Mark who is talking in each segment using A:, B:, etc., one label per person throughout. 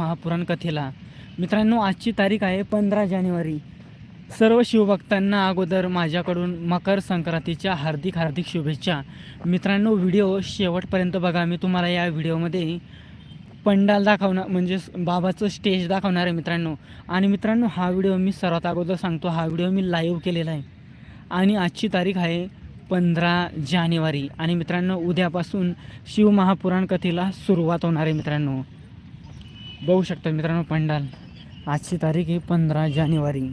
A: महापुराण कथेला मित्रांनो आजची तारीख आहे पंधरा जानेवारी. सर्व शिवभक्तांना अगोदर माझ्याकडून मकर संक्रांतीच्या हार्दिक हार्दिक शुभेच्छा. मित्रांनो व्हिडिओ शेवटपर्यंत बघा. मी तुम्हाला या व्हिडिओमध्ये पंडाल दाखवणार म्हणजे बाबाचं स्टेज दाखवणार आहे मित्रांनो. आणि मित्रांनो हा व्हिडिओ मी सर्वात अगोदर सांगतो हा व्हिडिओ मी लाईव्ह केलेला आहे. आणि आजची तारीख आहे पंधरा जानेवारी. आणि मित्रांनो उद्यापासून शिवमहापुराण कथेला सुरुवात होणार आहे मित्रांनो. बघू शकता मित्रांनो पंडाल. आजची तारीख आहे पंधरा जानेवारी.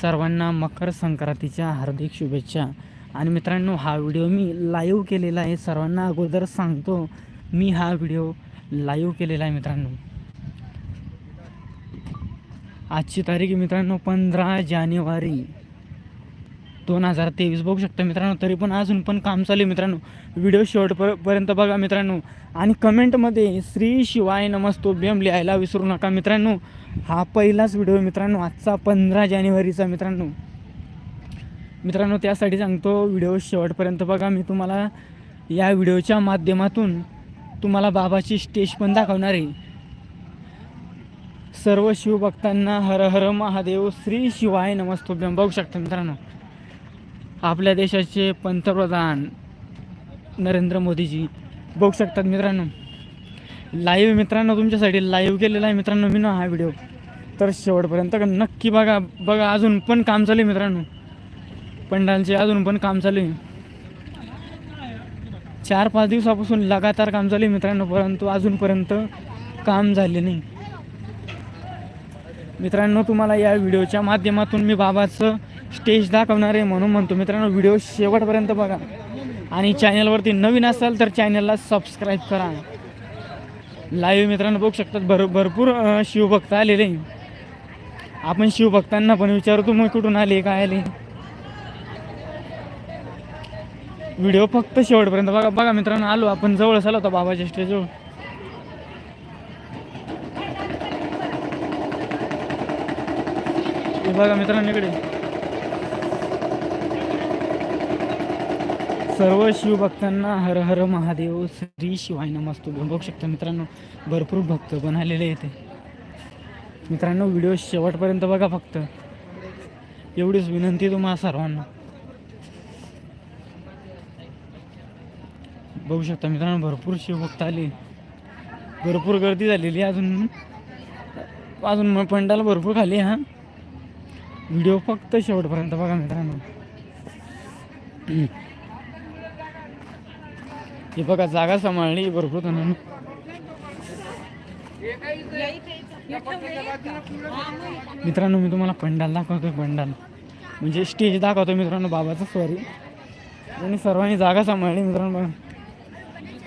A: सर्वांना मकर संक्रांतीच्या हार्दिक शुभेच्छा. आणि मित्रांनो हा व्हिडिओ मी लाईव्ह केलेला आहे. सर्वांना अगोदर सांगतो मी हा व्हिडिओ लाईव्ह केलेला आहे मित्रांनो. आजची तारीख मित्रांनो पंधरा जानेवारी. दोन हजार तेवीस बघू शकता मित्रांनो तरी पण अजून पण काम चालू आहे मित्रांनो. व्हिडिओ शेवटपर्यंत बघा मित्रांनो. आणि कमेंटमध्ये श्री शिवाय नमस्तोभ्यम लिहायला विसरू नका मित्रांनो. हा पहिलाच व्हिडिओ मित्रांनो आजचा पंधरा जानेवारीचा मित्रांनो. मित्रांनो त्यासाठी सांगतो व्हिडिओ शेवटपर्यंत बघा. मी तुम्हाला या व्हिडिओच्या माध्यमातून तुम्हाला बाबाची स्टेज पण दाखवणार आहे. सर्व शिवभक्तांना हर हर महादेव श्री शिवाय नमस्तोभ्यम बघू शकता मित्रांनो. आपल्या देशाचे पंतप्रधान नरेंद्र मोदीजी. बघू शकतात मित्रांनो. लाईव्ह मित्रांनो तुमच्यासाठी लाईव्ह केलेला आहे मित्रांनो मी ना हा व्हिडिओ तर शेवटपर्यंत नक्की बघा बघा अजून पण काम चालू आहे मित्रांनो. पंडालचे अजून पण काम चालू आहे. चार पाच दिवसापासून लगातार काम चालू आहे मित्रांनो परंतु अजूनपर्यंत काम झाले नाही. मित्रांनो तुम्हाला या व्हिडिओच्या माध्यमातून मी बाबाचं स्टेज दाखवणार आहे म्हणून म्हणतो. मित्रांनो व्हिडिओ शेवटपर्यंत बघा. आणि चॅनलवरती नवीन असाल तर चॅनलला सबस्क्राईब करा. लाईव्ह मित्रांनो बघू शकतात. भर भरपूर शिवभक्त आलेले. आपण शिवभक्तांना पण विचारू तुम्ही कुठून आले काय आले? व्हिडिओ फक्त शेवटपर्यंत बघा. बघा मित्रांनो आलो. आपण जवळ आलो होता बाबाच्या स्टेजवर. हे बघा मित्रांनो इकडे. सर्व शिवभक्तांना हर हर महादेव श्री शिवाय नमस्तू. बघू शकता मित्रांनो भरपूर भक्त पण येते मित्रांनो व्हिडिओ शेवटपर्यंत बघा फक्त. एवढीच विनंती तुम्हाला सर्वांना. बघू शकता मित्रांनो भरपूर शिवभक्त आले. भरपूर गर्दी झालेली आहे अजून. अजून मग पंडाल भरपूर खाली हां हा. व्हिडिओ फक्त शेवटपर्यंत बघा मित्रांनो. हे बघा जागा सांभाळली भरपूर जणांनी. मित्रांनो मी तुम्हाला पंडाल दाखवतोय पंडाल. म्हणजे स्टेज दाखवतो मित्रांनो बाबाचं सॉरी आणि सर्वांनी जागा सांभाळली मित्रांनो बघा.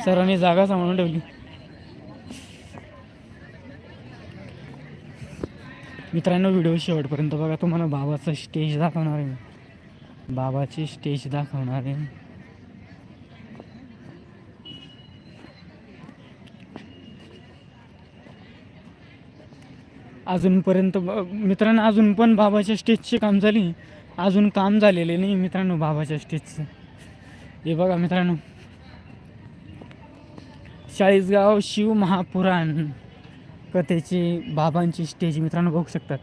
A: सर्वांनी जागा सांभाळून ठेवली. मित्रांनो व्हिडिओ शेवटपर्यंत बघा तुम्हाला बाबाचं स्टेज दाखवणार आहे बाबाची स्टेज दाखवणार आहे. अजूनपर्यंत ब- मित्रांनो अजून पण बाबाच्या स्टेजचे काम झाली. अजून काम झालेले नाही मित्रांनो बाबाच्या स्टेजचं हे बघा मित्रांनो. चाळीसगाव शिव महापुराण. कथेची बाबांची स्टेज मित्रांनो बघू शकतात.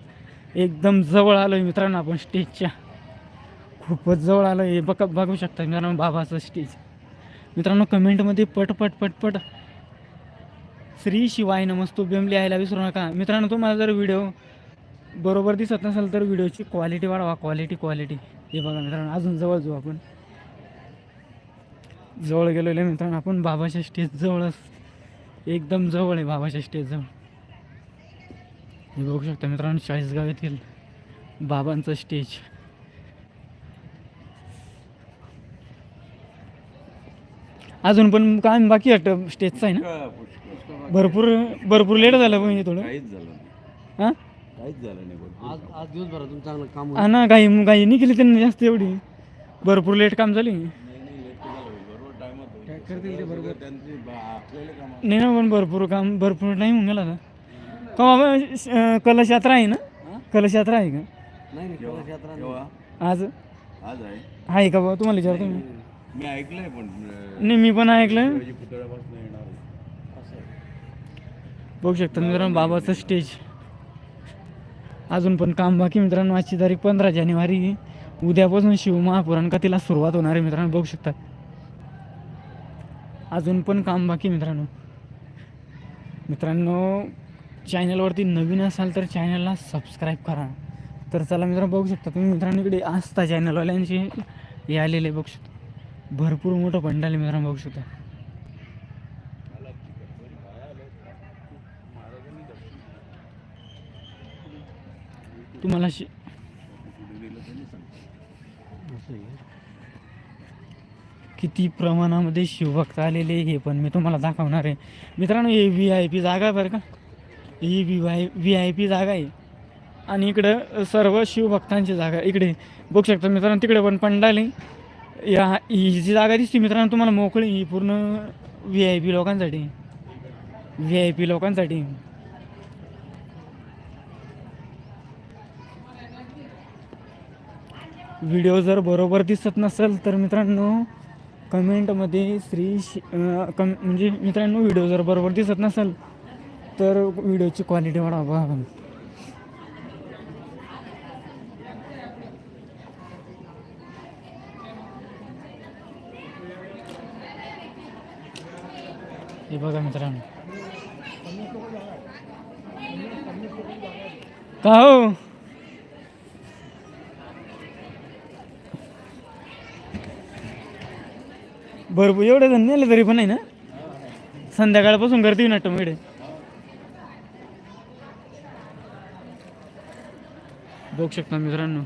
A: एकदम जवळ आलो आहे मित्रांनो आपण स्टेजच्या खूपच जवळ आलो आहे बघ बघू शकता मित्रांनो बाबाचं स्टेज मित्रांनो कमेंटमध्ये पट पट पट पट. श्री शिवाय नमस्तुभ्यम लिहायला विसरू नका. मित्रांनो तुम्हाला जर व्हिडिओ बरोबर दिसत नसेल तर व्हिडिओची क्वालिटी वाढवा. क्वालिटी क्वालिटी हे बघा मित्रांनो अजून जवळ जाऊ आपण. जवळ गेलेलो आहे मित्रांनो आपण. बाबाच्या स्टेज जवळच. एकदम जवळ आहे बाबाच्या स्टेजजवळ हे बघू शकता मित्रांनो चाळीसगाव येथील बाबांचं स्टेज अजून पण काम बाकी वाटतं स्टेजचं आहे ना? भरपूर भरपूर लेट झालं पण हे थोडं.
B: काहीच झालं
A: हां?
B: काहीच झालं नाही भरपूर
C: आज आज दिवसभरातून चांगलं काम
A: हा ना काही काही नाही केली त्यांनी जास्त एवढी. भरपूर लेट काम झाली.
B: नाही
A: ना पण भरपूर काम भरपूर टाईम होऊन गेला आता का कलश यात्रा आहे ना? कलश यात्रा आहे का?
C: नाही नाही कलश यात्रा नाही.
B: केव्हा
A: आज?
B: आज आहे?
A: आहे का बाबा? तुम्हाला विचारतो मी.
B: मी ऐकलंय पण अं,
A: नाही मी पण ऐकलं
B: शिवाजी पुतळ्यापासून येणार आहे.
C: असं आहे.
A: बघू शकता मित्रांनो बाबाचं स्टेज अजून पण काम बाकी मित्रांनो. आजची तारीख पंधरा जानेवारी उद्यापासून शिवमहापुराण कथेला सुरुवात होणार आहे मित्रांनो. बघू शकतात अजून पण काम बाकी मित्रांनो. मित्रांनो चॅनलवरती नवीन असाल तर चॅनलला सबस्क्राईब करा. तर चला मित्रांनो बघू शकता तुम्ही मित्रांनो इकडे आस्था चॅनलवाल्यांचे हे आलेले बघू शकता. भरपूर मोठं पंडाल आहे मित्रांनो बघू शकता. तुम्हाला शि किती प्रमाणामध्ये शिवभक्त आलेले हे पण मी तुम्हाला दाखवणार आहे. मित्रांनो हे व्ही आय पी जागा बरं का? ही V Y V I P जागा आहे. आणि इकडं सर्व शिवभक्तांची जागा इकडे बघू शकता मित्रांनो तिकडे पण पंडाल आहे. या ही जी जागा दिसते मित्रांनो तुम्हाला मोकळी ही पूर्ण व्ही आय पी लोकांसाठी व्ही आय पी लोकांसाठी व्हिडिओ जर बरोबर दिसत नसेल तर मित्रांनो कमेंटमध्ये श्री कम म्हणजे मित्रांनो व्हिडिओ जर बरोबर दिसत नसेल तर व्हिडिओची क्वालिटी वाढवा बघा. हे बघा मित्रांनो. का हो? भरपूर एवढे जण नेले तरी पण आहे ना? संध्याकाळपासून गर्दी नाटक इकडे बघू शकता मित्रांनो.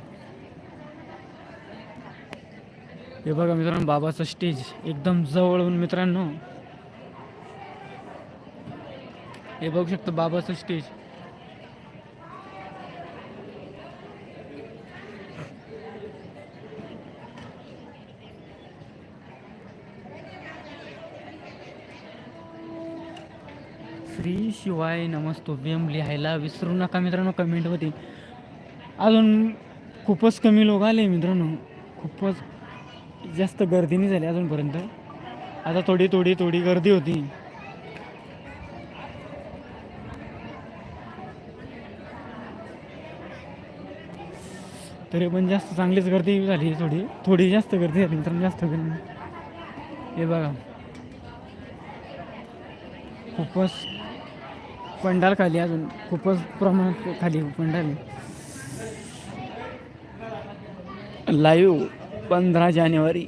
A: हे बघा मित्रांनो बाबाचं स्टेज एकदम जवळून मित्रांनो. हे बघू शकता बाबाचं स्टेज श्री शिवाय नमस्तोभ्यम लिहायला विसरू नका मित्रांनो कमेंटमध्ये. अजून खूपच कमी लोक आले मित्रांनो. खूपच जास्त गर्दी नाही झाली अजूनपर्यंत. आता थोडी थोडी थोडी गर्दी होती. तरी पण जास्त चांगलीच गर्दी झाली थोडी. थोडी जास्त गर्दी झाली मित्रांनो जास्त गर्दी हे बघा. खूपच पंडाल खाली अजून. खूपच प्रमाणात खाली पंडाल लाईव्ह पंधरा जानेवारी.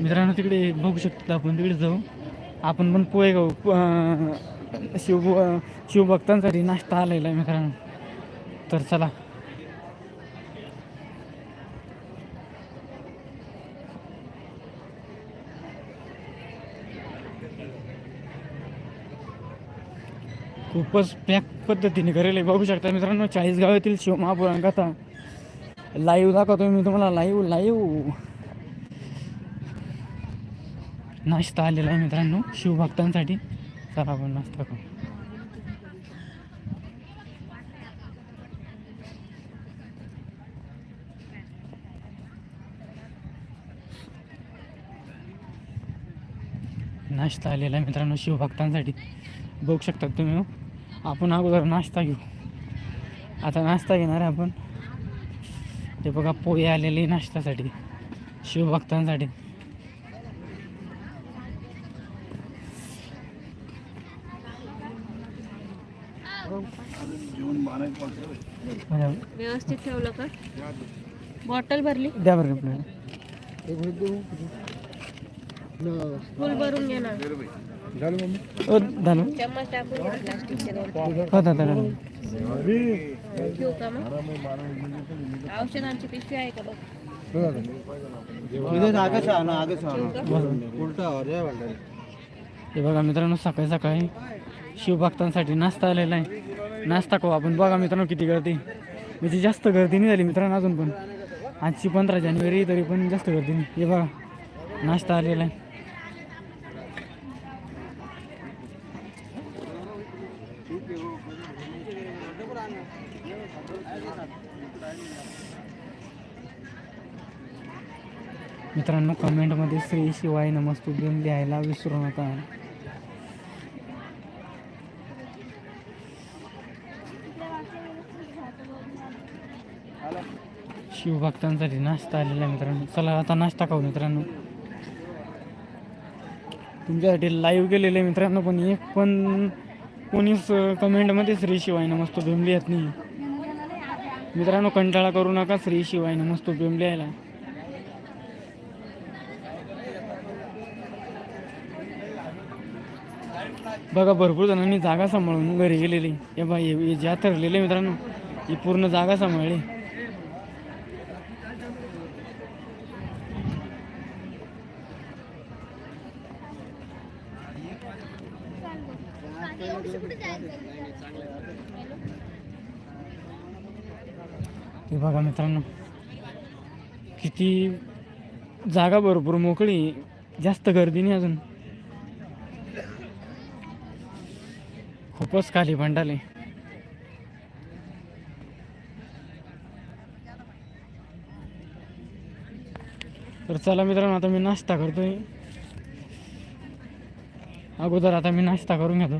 A: मित्रांनो तिकडे बघू शकतो आपण तिकडे जाऊ. आपण पण पोहे गाऊ शिव शिवभक्तांसाठी नाश्ता आलेला आहे मित्रांनो. तर चला. खूपच पॅक पद्धतीने करेल आहे. बघू शकता मित्रांनो. चाळीस गावातील शिवमहापुराण कथा. लाईव्ह दाखवतो मी तुम्हाला. लाईव्ह लाईव्ह नाश्ता आलेला आहे मित्रांनो. शिवभक्तांसाठी चला आपण नाश्ता करू. नाश्ता आलेला आहे मित्रांनो. शिवभक्तांसाठी बघू शकता तुम्ही हो. आपण अगोदर नाश्ता घेऊ. आता नाश्ता घेणार आहे आपण. ते बघा पोहे आलेले नाश्त्यासाठी. शिवभक्तांसाठी.
D: व्यवस्थित ठेवलं का? बॉटल भरली?
A: द्या बरं
D: फुल भरून घे दोन
A: हो
D: औषधांची पिशवी आहे का बघ
C: हे
A: बघा मित्रांनो सकाळी सकाळी शिवभक्तांसाठी नाश्ता आलेला आहे. नाश्ता खाऊ आपण. बघा मित्रांनो किती गर्दी. म्हणजे जास्त गर्दी नाही झाली मित्रांनो अजून पण. आजची पंधरा जानेवारी तरी पण जास्त गर्दी नाही. हे बघा नाश्ता आलेला आहे. मित्रांनो कमेंटमध्ये श्री शिवाय नमस्तुभ्यम लिहायला विसरू नका. शिवभक्तांसाठी नाश्ता आलेला आहे मित्रांनो. चला आता नाश्ता खाऊ मित्रांनो. तुमच्यासाठी लाईव्ह गेलेले आहे मित्रांनो पण एक पण कोणीच कमेंटमध्ये श्री शिवाय नमस्तो भीम लिहत नाही. मित्रांनो कंटाळा करू नका श्री शिवाय नमस्तो भीम लिहायला बघा भरपूर जणांनी जागा सांभाळून घरी गेलेली. हे बाई हे हे ज्या ठरलेले मित्रांनो ही पूर्ण जागा सांभाळली. हे बघा मित्रांनो किती जागा भरपूर मोकळी जास्त गर्दी नाही अजून. खूपच खाली भांडाले तर चला मित्रांनो आता मी नाश्ता करतोय. अगोदर आता मी नाश्ता करून घेतो.